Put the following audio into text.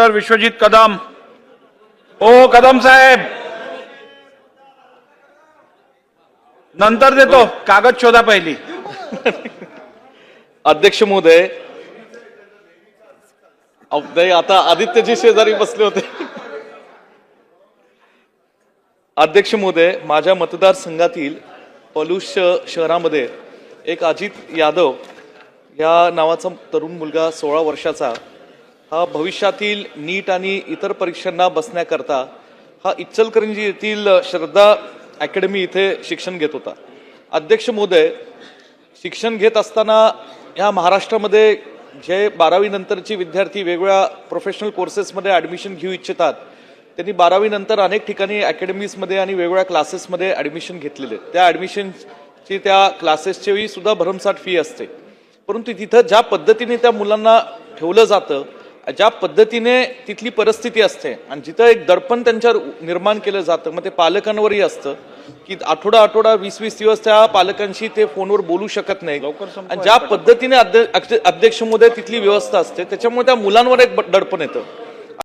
Doctor Vishwajit Kadam. ओ कदम साहेब। नंतर देतो कागद शोधा पहिली. अध्यक्ष महोदय नाही आता आदित्यजी शेजारी बसले होते. अध्यक्ष महोदय माझ्या मतदारसंघातील पलुष शहरामध्ये एक अजित यादव या नावाचा तरुण मुलगा सोळा वर्षाचा भविष्यातील नीट आणि इतर परीक्षांना बसण्याकरता हा इचलकरंजी येथील श्रद्धा अकॅडमी इथे शिक्षण घेत होता. अध्यक्ष महोदय शिक्षण घेत असताना ह्या महाराष्ट्रामध्ये जे बारावीनंतरची विद्यार्थी वेगवेगळ्या प्रोफेशनल कोर्सेसमध्ये ॲडमिशन घेऊ इच्छितात त्यांनी बारावीनंतर अनेक ठिकाणी अकॅडमीजमध्ये आणि वेगवेगळ्या क्लासेसमध्ये ॲडमिशन घेतलेले. त्या ॲडमिशनची त्या क्लासेसची सुद्धा भरमसाठ फी असते. परंतु तिथं ज्या पद्धतीने त्या मुलांना ठेवलं जातं ज्या पद्धतीने तिथली परिस्थिती असते आणि जिथं एक दडपण त्यांच्यावर निर्माण केलं जातं मग ते पालकांवरही असतं की आठवडा आठवडा वीस वीस दिवस त्या पालकांशी ते फोनवर बोलू शकत नाही आणि ज्या पद्धतीने अध्य- अध्य- अध्यक्ष महोदय तिथली व्यवस्था असते त्याच्यामुळे त्या मुलांवर एक दडपण येतं.